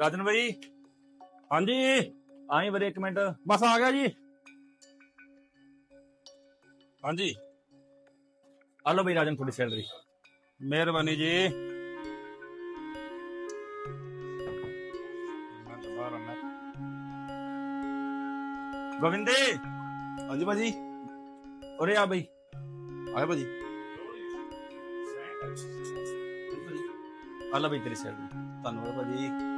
ਰਾਜਨ ਭਾਈ ਹਾਂਜੀ। ਆਈ ਵੀਰੇ ਇੱਕ ਮਿੰਟ। ਬਸ ਆ ਗਿਆ ਜੀ। ਹਾਂਜੀ। ਆ ਲਓ ਬਈ ਰਾਜਨ ਤੁਹਾਡੀ ਸੈਲਰੀ। ਮਿਹਰਬਾਨੀ ਜੀ। ਗੋਵਿੰਦੇ। ਹਾਂਜੀ ਭਾਜੀ। ਉਰੇ ਆ ਬਈ। ਆਇਆ ਭਾਜੀ। ਆ ਲਓ ਬਈ ਤੇਰੀ ਸੈਲਰੀ। ਧੰਨਵਾਦ ਭਾਜੀ।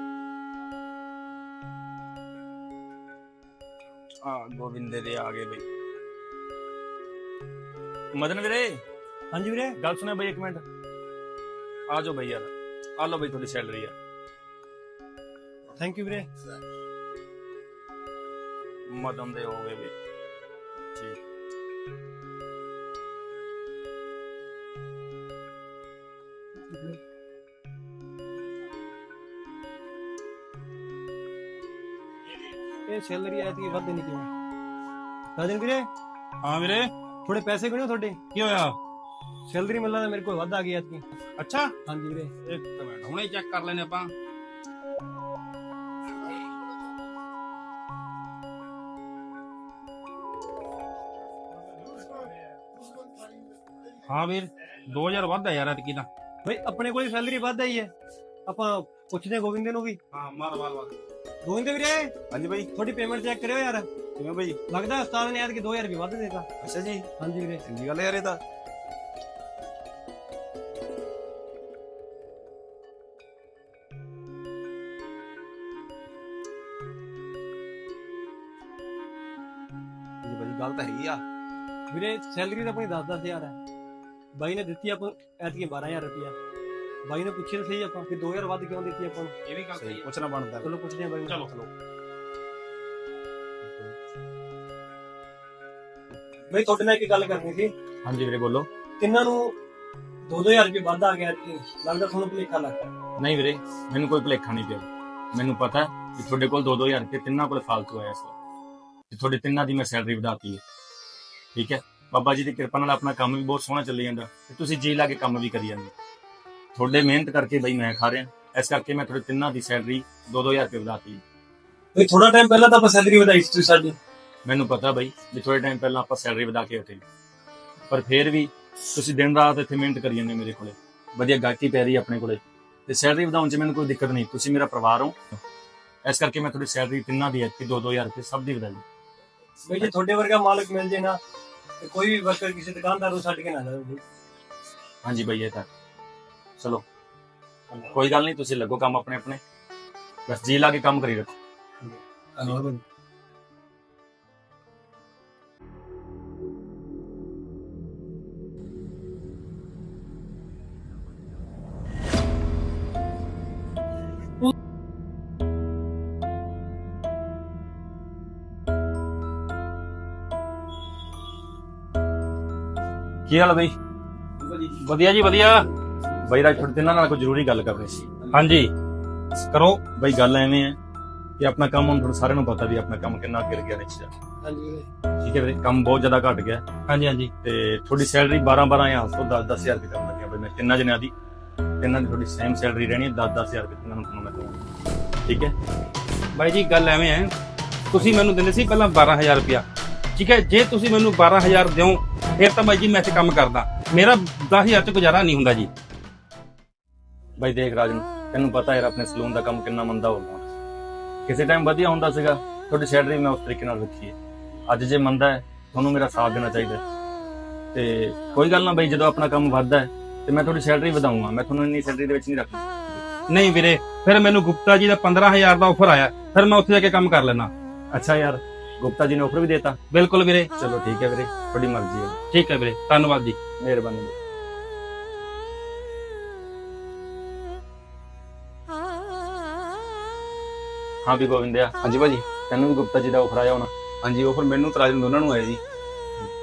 ਆ ਗੋਵਿੰਦੇ ਦੇ ਆ ਗਏ ਬਈ। ਮਦਨ ਵੀਰੇ? ਹਾਂਜੀ ਵੀਰੇ। ਗੱਲ ਸੁਣਿਆ ਬਈ ਇੱਕ ਮਿੰਟ। ਆ ਜਾਓ ਬਈ ਯਾਰ। ਆ ਲਓ ਬਈ ਤੁਹਾਡੀ ਸੈਲਰੀ ਆ ਥੈਂਕ ਯੂ ਵੀਰੇ। ਮਦਨ ਦੇ ਹੋ ਗਏ ਬਈ। ਇਹ ਸੈਲਰੀ ਆਈ ਤੀ ਵੱਧ ਨਹੀਂ ਕਿਉਂ ਰਾਜਨ ਵੀਰੇ? ਹਾਂ ਵੀਰੇ। ਥੋੜੇ ਪੈਸੇ ਕਿਉਂ ਤੁਹਾਡੇ? ਕੀ ਹੋਇਆ? ਸੈਲਰੀ ਮਿਲਣਾ ਤਾਂ ਮੇਰੇ ਕੋਲ ਵੱਧ ਆ ਗਈ ਐਤਕੀ। ਅੱਛਾ? ਹਾਂਜੀ ਵੀਰੇ। ਇੱਕ ਮਿੰਟ ਹੁਣੇ ਚੈੱਕ ਕਰ ਲੈਨੇ ਆਪਾਂ। ਹਾਂ ਵੀਰ 2000 ਵੱਧ ਆ ਯਾਰ ਐਤਕੀ ਦਾ ਬਈ ਆਪਣੇ ਕੋਲ ਸੈਲਰੀ ਵੱਧ ਆਈ ਹੈ। ਆਪਾਂ ਪੁੱਛਦੇ ਹਾਂ ਗੋਬਿੰਦੇ ਨੂੰ ਵੀ। ਹਾਂ ਮਾਰ ਮਾਰ ਮਾਰ। ਗੋਬਿੰਦੇ ਵੀਰੇ ਹਾਂਜੀ ਭਾਈ ਤੁਹਾਡੀ ਪੇਮੈਂਟ ਚੈੱਕ ਕਰਿਓ ਯਾਰ। ਕਿਵੇਂ ਭਾਈ ਲੱਗਦਾ ਉਸਤਾਦ ਨੇ ਐਤਕੀ 2000 ਰੁਪਏ ਵੱਧ ਦੇਤਾ। ਅੱਛਾ ਜੀ। ਹਾਂਜੀ ਵੀਰੇ। ਚੰਗੀ ਗੱਲ ਹੈ ਯਾਰ ਇਹ ਤਾਂ। ਜੀ ਗੱਲ ਤਾਂ ਹੈਗੀ ਆ। ਵੀਰੇ ਸੈਲਰੀ ਤਾਂ ਆਪਣੀ 10 10000 ਹੈ। ਬਾਈ ਨੇ ਦਿੱਤੀ ਆਪਾਂ ਐਤਕੀ 12000 ਰੁਪਇਆ। ਬਾਈ ਨੇ ਪੁੱਛਿਆ ਤਾਂ ਸਹੀ ਆਪਾਂ ਕਿ 2000 ਵੱਧ ਕਿਉਂ ਦਿੱਤੀ ਆਪਾਂ ਨੂੰ? ਇਹ ਵੀ ਗੱਲ ਸਹੀ ਪੁੱਛਣਾ ਬਣਦਾ। ਚਲੋ ਪੁੱਛਦੇ ਹਾਂ ਬਾਈ ਨੂੰ। ਚਲੋ। ਬਈ ਤੁਹਾਡੇ ਨਾਲ ਇੱਕ ਗੱਲ ਕਰਨੀ ਸੀ। ਹਾਂਜੀ ਵੀਰੇ ਬੋਲੋ। ਤਿੰਨਾਂ ਨੂੰ 2000 ਰੁਪਏ ਵੱਧ ਆ ਗਿਆ ਐਤਕੀ ਲੱਗਦਾ ਤੁਹਾਨੂੰ ਭੁਲੇਖਾ ਲੱਗਦਾ ਨਹੀਂ ਵੀਰੇ ਮੈਨੂੰ ਕੋਈ ਭੁਲੇਖਾ ਨਹੀਂ ਪਿਆ। ਮੈਨੂੰ ਪਤਾ ਹੈ ਕਿ ਤੁਹਾਡੇ ਕੋਲ 2-2000 ਰੁਪਏ ਤਿੰਨਾਂ ਕੋਲ ਫਾਲਤੂ ਆਇਆ ਸੀ। ਤੇ ਤੁਹਾਡੇ ਤਿੰਨਾਂ ਦੀ ਮੈਂ ਸੈਲਰੀ ਵਧਾਤੀ ਹੈ। ਠੀਕ ਹੈ? ਬਾਬਾ ਜੀ ਦੀ ਕਿਰਪਾ ਨਾਲ ਆਪਣਾ ਕੰਮ ਵੀ ਬਹੁਤ ਸੋਹਣਾ ਚੱਲੀ ਜਾਂਦਾ। ਤੇ ਤੁਸੀਂ ਜੀ ਲਾ ਕੇ ਕੰਮ ਵੀ ਕਰੀ ਜਾਂਦੇ ਤੁਹਾਡੇ ਮਿਹਨਤ ਕਰਕੇ ਬਈ ਮੈਂ ਖਾ ਰਿਹਾ। ਇਸ ਕਰਕੇ ਮੈਂ ਤੁਹਾਡੇ ਤਿੰਨਾਂ ਦੀ ਸੈਲਰੀ 2-2000 ਰੁਪਏ ਵਧਾਤੀ। ਬਈ ਥੋੜਾ ਟਾਈਮ ਪਹਿਲਾਂ ਤਾਂ ਆਪਾਂ ਸੈਲਰੀ ਵਧਾਈ ਸੀ ਸਾਡੀ। ਮੈਨੂੰ ਪਤਾ ਬਈ ਵੀ ਥੋੜੇ ਟਾਈਮ ਪਹਿਲਾਂ ਆਪਾਂ ਸੈਲਰੀ ਵਧਾ ਕੇ ਹਟੇ ਪਰ ਫਿਰ ਵੀ ਤੁਸੀਂ ਦਿਨ ਰਾਤ ਇੱਥੇ ਮਿਹਨਤ ਕਰੀ ਜਾਂਦੇ ਮੇਰੇ ਕੋਲੇ। ਵਧੀਆ ਗਾਹਕੀ ਪੈ ਰਹੀ ਆਪਣੇ ਕੋਲੇ। ਤੇ ਸੈਲਰੀ ਵਧਾਉਣ 'ਚ ਮੈਨੂੰ ਕੋਈ ਦਿੱਕਤ ਨਹੀਂ। ਤੁਸੀਂ ਮੇਰਾ ਪਰਿਵਾਰ ਹੋ। ਇਸ ਕਰਕੇ ਮੈਂ ਤੁਹਾਡੀ ਸੈਲਰੀ ਤਿੰਨਾਂ ਦੀ ਐਤਕੀ 2-2000 ਰੁਪਏ ਸਭ ਦੀ ਵਧਾਈ। ਬਈ ਜੇ ਤੁਹਾਡੇ ਵਰਗਾ ਮਾਲਕ ਮਿਲ ਜੇ ਨਾ ਤੇ ਕੋਈ ਵੀ ਵਰਕਰ ਕਿਸੇ ਦੁਕਾਨਦਾਰ ਨੂੰ ਛੱਡ ਕੇ ਨਾ ਜਾਵੇ ਹਾਂਜੀ ਬਈ ਇਹ ਤਾਂ ਚਲੋ ਕੋਈ ਗੱਲ ਨਹੀਂ ਤੁਸੀਂ ਲੱਗੋ ਕੰਮ ਆਪਣੇ ਆਪਣੇ ਬਸ ਜੀ ਲਾ ਕੇ ਕੰਮ ਕਰੀ ਰੱਖੋ ਧੰਨਵਾਦ ਬਈ ਕੀ ਹਾਲ ਬਈ ਵਧੀਆ ਜੀ ਵਧੀਆ ਬਈ ਰਾਜ ਤੁਹਾਡੇ ਤਿੰਨਾਂ ਨਾਲ ਕੋਈ ਜ਼ਰੂਰੀ ਗੱਲ ਕਰਨੀ ਸੀ ਹਾਂਜੀ। ਕਰੋ। ਬਈ ਗੱਲ ਐਵੇਂ ਹੈ ਕਿ ਆਪਣਾ ਕੰਮ ਹੁਣ ਤੁਹਾਨੂੰ ਸਾਰਿਆਂ ਨੂੰ ਪਤਾ ਵੀ ਆਪਣਾ ਕੰਮ ਕਿੰਨਾ ਗਿਰ ਗਿਆ ਨਿਕਲ ਹਾਂਜੀ। ਠੀਕ ਹੈ ਵੀਰੇ ਕੰਮ ਬਹੁਤ ਜ਼ਿਆਦਾ ਘਟ ਗਿਆ। ਹਾਂਜੀ ਹਾਂਜੀ। ਤੇ ਤੁਹਾਡੀ ਸੈਲਰੀ 12 12 ਜਾਂ ਤੋਂ 10 10000 ਰੁਪਏ ਕੰਮ ਲੱਗਿਆ ਬਈ। ਮੈਂ ਤਿੰਨਾਂ ਜਣਿਆਂ ਦੀ ਤਿੰਨਾਂ ਦੀ ਤੁਹਾਡੀ ਸੇਮ ਸੈਲਰੀ ਰਹਿਣੀ ਹੈ 10 10000 ਰੁਪਏ ਤਿੰਨਾਂ ਨੂੰ ਤੁਹਾਨੂੰ ਮੈਂ ਦਊਂਗਾ। ਠੀਕ ਹੈ? ਬਾਈ ਜੀ ਗੱਲ ਐਵੇਂ ਹੈ ਤੁਸੀਂ ਮੈਨੂੰ ਦਿੰਦੇ ਸੀ ਪਹਿਲਾਂ 12000 ਰੁਪਇਆ। ਠੀਕ ਹੈ ਜੇ ਤੁਸੀਂ ਮੈਨੂੰ 12000 ਦਿਓ ਫਿਰ ਤਾਂ ਬਾਈ ਜੀ ਮੈਂ ਇੱਥੇ ਕੰਮ ਕਰਦਾ। ਮੇਰਾ 10000 ਚ ਗੁਜ਼ਾਰਾ ਨਹੀਂ ਹੁੰਦਾ ਜੀ। ਬਾਈ ਦੇਖ ਰਾਜਨ ਤੈਨੂੰ ਪਤਾ ਯਾਰ ਆਪਣੇ ਸਲੂਨ ਦਾ ਕੰਮ ਕਿੰਨਾ ਮੰਦਾ ਹੋ ਗਿਆ। ਕਿਸੇ ਟਾਈਮ ਵਧੀਆ ਹੁੰਦਾ ਸੀਗਾ ਤੁਹਾਡੀ ਸੈਲਰੀ ਮੈਂ ਉਸ ਤਰੀਕੇ ਨਾਲ ਰੱਖੀ ਹੈ। ਅੱਜ ਜੇ ਮੰਦਾ ਹੈ ਤੁਹਾਨੂੰ ਮੇਰਾ ਸਾਥ ਦੇਣਾ ਚਾਹੀਦਾ। ਤੇ ਕੋਈ ਗੱਲ ਨਾ ਬਾਈ ਜਦੋਂ ਆਪਣਾ ਕੰਮ ਵੱਧਦਾ ਹੈ ਤੇ ਮੈਂ ਤੁਹਾਡੀ ਸੈਲਰੀ ਵਧਾਉਂਗਾ। ਮੈਂ ਤੁਹਾਨੂੰ ਇੰਨੀ ਸੈਲਰੀ ਦੇ ਵਿੱਚ ਨਹੀਂ ਰੱਖਣਾ। ਨਹੀਂ ਵੀਰੇ ਫਿਰ ਮੈਨੂੰ ਗੁਪਤਾ ਜੀ ਦਾ 15000 ਦਾ ਆਫਰ ਆਇਆ। ਫਿਰ ਮੈਂ ਉੱਥੇ ਜਾ ਕੇ ਕੰਮ ਕਰ ਲੈਣਾ ਅੱਛਾ ਯਾਰ ਗੁਪਤਾ ਜੀ ਨੇ ਆਫਰ ਵੀ ਦੇਤਾ। ਬਿਲਕੁਲ ਵੀਰੇ। ਚਲੋ ਠੀਕ ਹੈ ਵੀਰੇ ਤੁਹਾਡੀ ਮਰਜ਼ੀ ਹੈ। ਠੀਕ ਹੈ ਵੀਰੇ ਧੰਨਵਾਦ ਜੀ। ਮਿਹਰਬਾਨੀ। ਹਾਂ ਵੀ ਗੋਵਿੰਦਿਆ। ਹਾਂਜੀ ਭਾਜੀ। ਤੈਨੂੰ ਵੀ ਗੁਪਤਾ ਜੀ ਦਾ ਆਫਰ ਆਇਆ ਹੋਣਾ। ਹਾਂਜੀ ਉਹ ਫਿਰ ਮੈਨੂੰ ਤਰਾਜ ਨੂੰ ਦੋਨਾਂ ਨੂੰ ਆਇਆ ਜੀ।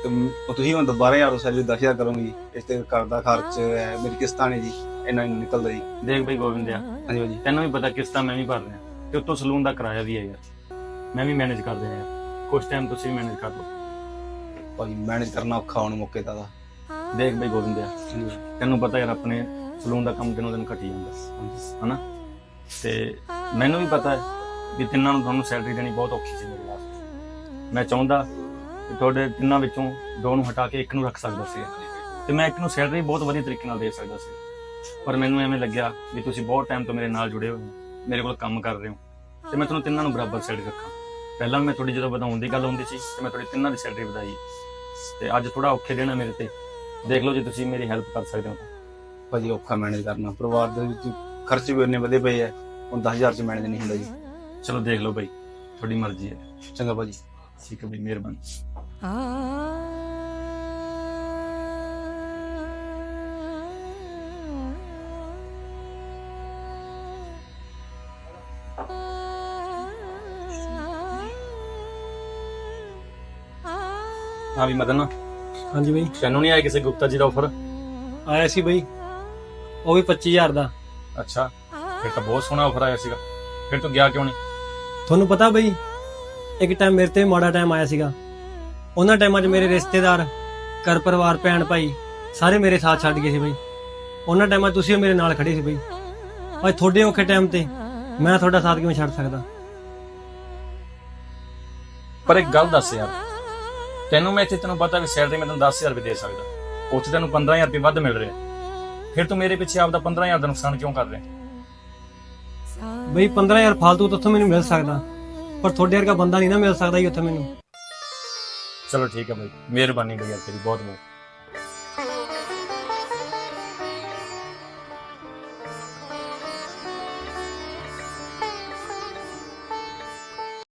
ਤੇ ਮ- ਤੁਸੀਂ ਹੁਣ 12000 ਸੈਲਰੀ 10000 ਕਰੋਗੇ ਇਸ ਤੇ ਘਰ ਦਾ ਖਰਚ ਹੈ ਮੇਰੀ ਕਿਸ਼ਤਾਂ ਨੇ ਜੀ ਇੰਨਾ ਨਹੀਂ ਨਿਕਲਦਾ ਜੀ। ਦੇਖ ਬਈ ਗੋਵਿੰਦਿਆ ਹਾਂਜੀ ਭਾਜੀ। ਤੈਨੂੰ ਵੀ ਪਤਾ ਕਿਸ਼ਤਾਂ ਮੈਂ ਵੀ ਭਰ ਰਿਹਾ ਤੇ ਉੱਤੋਂ ਸਲੂਨ ਦਾ ਕਿਰਾਇਆ ਵੀ ਹੈ ਯਾਰ। ਮੈਂ ਵੀ ਮੈਨੇਜ ਕਰ ਦਿਆਂ ਯਾਰ। ਕੁਝ ਟਾਈਮ ਤੁਸੀਂ ਵੀ ਮੈਨੇਜ ਕਰ ਲਓ। ਭਾਜੀ ਮੈਨੇਜ ਕਰਨਾ ਔਖਾ ਹੁਣ ਮੌਕੇ ਦਾ ਦਾ। ਦੇਖ ਬਈ ਭਾਜੀ। ਤੈਨੂੰ ਪਤਾ ਯਾਰ ਆਪਣੇ ਸਲੂਨ ਦਾ ਕੰਮ ਦਿਨੋਂ ਦਿਨ ਘਟੀ ਜਾਂਦਾ। ਹਨਾ? ਤੇ ਮੈਨੂੰ ਵੀ ਪਤਾ ਹੈ ਵੀ ਤਿੰਨਾਂ ਨੂੰ ਤੁਹਾਨੂੰ ਸੈਲਰੀ ਦੇਣੀ ਬਹੁਤ ਔਖੀ ਸੀ ਮੇਰੇ ਵਾਸਤੇ ਮੈਂ ਚਾਹੁੰਦਾ ਕਿ ਤੁਹਾਡੇ ਤਿੰਨਾਂ ਵਿੱਚੋਂ ਦੋ ਨੂੰ ਹਟਾ ਕੇ ਇੱਕ ਨੂੰ ਰੱਖ ਸਕਦਾ ਸੀ। ਤੇ ਮੈਂ ਇੱਕ ਨੂੰ ਸੈਲਰੀ ਬਹੁਤ ਵਧੀਆ ਤਰੀਕੇ ਨਾਲ ਦੇ ਸਕਦਾ ਸੀ। ਪਰ ਮੈਨੂੰ ਐਵੇਂ ਲੱਗਿਆ ਵੀ ਤੁਸੀਂ ਬਹੁਤ ਟਾਈਮ ਤੋਂ ਮੇਰੇ ਨਾਲ ਜੁੜੇ ਹੋ, ਮੇਰੇ ਕੋਲ ਕੰਮ ਕਰ ਰਹੇ ਹੋ। ਤੇ ਮੈਂ ਤੁਹਾਨੂੰ ਤਿੰਨਾਂ ਨੂੰ ਬਰਾਬਰ ਸੈਲਰੀ ਰੱਖਾਂ। ਪਹਿਲਾਂ ਮੈਂ ਤੁਹਾਡੀ ਜਦੋਂ ਵਧਾਉਣ ਦੀ ਗੱਲ ਹੁੰਦੀ ਸੀ, ਤੇ ਮੈਂ ਤੁਹਾਡੀ ਤਿੰਨਾਂ ਦੀ ਸੈਲਰੀ ਵਧਾਈ। ਤੇ ਅੱਜ ਥੋੜਾ ਔਖੇ ਦੇਣਾ ਮੇਰੇ ਤੇ। ਦੇਖ ਲਓ ਜੇ ਤੁਸੀਂ ਮੇਰੀ ਹੈਲਪ ਕਰ ਸਕਦੇ ਹੋ ਤਾਂ। ਭਾਜੀ ਔਖਾ ਮੈਨੇਜ ਕਰਨਾ। ਪਰਿਵਾਰ ਦੇ ਵਿੱਚ ਖਰਚ ਵੀ ਇੰਨੇ ਵਧੇ ਪਏ ਆ। ਹੁਣ 10000 ਚ ਮੈਨੇਜ ਨਹੀਂ ਹੁੰਦਾ ਜੀ। ਚਲੋ ਦੇਖ ਲਓ ਬਾਈ ਤੁਹਾਡੀ ਮਰਜ਼ੀ ਹੈ। ਚੰਗਾ ਭਾਜੀ ਠੀਕ ਹੈ ਬਈ ਮਿਹਰਬਾਨੀ। ਹਾਂ ਵੀ ਮਦਨ। ਹਾਂਜੀ ਬਈ। ਤੈਨੂੰ ਨਹੀਂ ਆਇਆ ਕਿਸੇ ਗੁਪਤਾ ਜੀ ਦਾ ਆਫਰ ਆਇਆ ਸੀ ਬਈ। ਉਹ ਵੀ 25000 ਦਾ। ਅੱਛਾ ਫਿਰ ਤਾਂ ਬਹੁਤ ਸੋਹਣਾ ਆਫਰ ਆਇਆ ਸੀਗਾ। ਫਿਰ ਤੂੰ ਗਿਆ ਕਿਉਂ ਨਹੀਂ? ਤੁਹਾਨੂੰ ਪਤਾ ਬਈ, ਇੱਕ ਟਾਈਮ ਮੇਰੇ ਤੇ ਮਾੜਾ ਟਾਈਮ ਆਇਆ ਸੀਗਾ। ਉਹਨਾਂ ਟਾਈਮਾਂ 'ਚ ਮੇਰੇ ਰਿਸ਼ਤੇਦਾਰ, ਘਰ ਪਰਿਵਾਰ, ਭੈਣ ਭਾਈ ਸਾਰੇ ਮੇਰੇ ਸਾਥ ਛੱਡ ਗਏ ਸੀ ਬਈ। ਉਹਨਾਂ ਟਾਈਮਾਂ 'ਚ ਤੁਸੀਂ ਵੀ ਮੇਰੇ ਨਾਲ ਖੜੇ ਸੀ ਬਈ। ਅੱਜ ਤੁਹਾਡੇ ਔਖੇ ਟਾਈਮ ਤੇ ਮੈਂ ਤੁਹਾਡਾ ਸਾਥ ਕਿਵੇਂ ਛੱਡ ਸਕਦਾ? ਪਰ ਇੱਕ ਗੱਲ ਦੱਸ ਯਾਰ, ਤੈਨੂੰ ਮੈਂ ਇੱਥੇ ਤੈਨੂੰ ਪਤਾ ਵੀ ਸੈਲਰੀ ਮੈਂ ਤੈਨੂੰ 10000 ਰੁਪਏ ਦੇ ਸਕਦਾ। ਉੱਥੇ ਤੈਨੂੰ 15000 ਰੁਪਏ ਵੱਧ ਮਿਲ ਰਿਹਾ। ਫਿਰ ਤੂੰ ਮੇਰੇ ਪਿੱਛੇ ਆਪਦਾ 15000 ਦਾ ਨੁਕਸਾਨ ਕਿਉਂ ਕਰ ਰਿਹਾ? ਬਈ 15000 ਫਾਲਤੂ ਤਾਂ ਉੱਥੋਂ ਮੈਨੂੰ ਮਿਲ ਸਕਦਾ। ਪਰ ਤੁਹਾਡੇ ਵਰਗਾ ਬੰਦਾ ਨਹੀਂ ਨਾ ਮਿਲ ਸਕਦਾ ਜੀ ਉੱਥੇ ਮੈਨੂੰ। ਚਲੋ ਠੀਕ ਹੈ ਬਾਈ। ਮਿਹਰਬਾਨੀ ਬਈ ਯਾਰ ਤੇਰੀ, ਬਹੁਤ ਬਹੁਤ।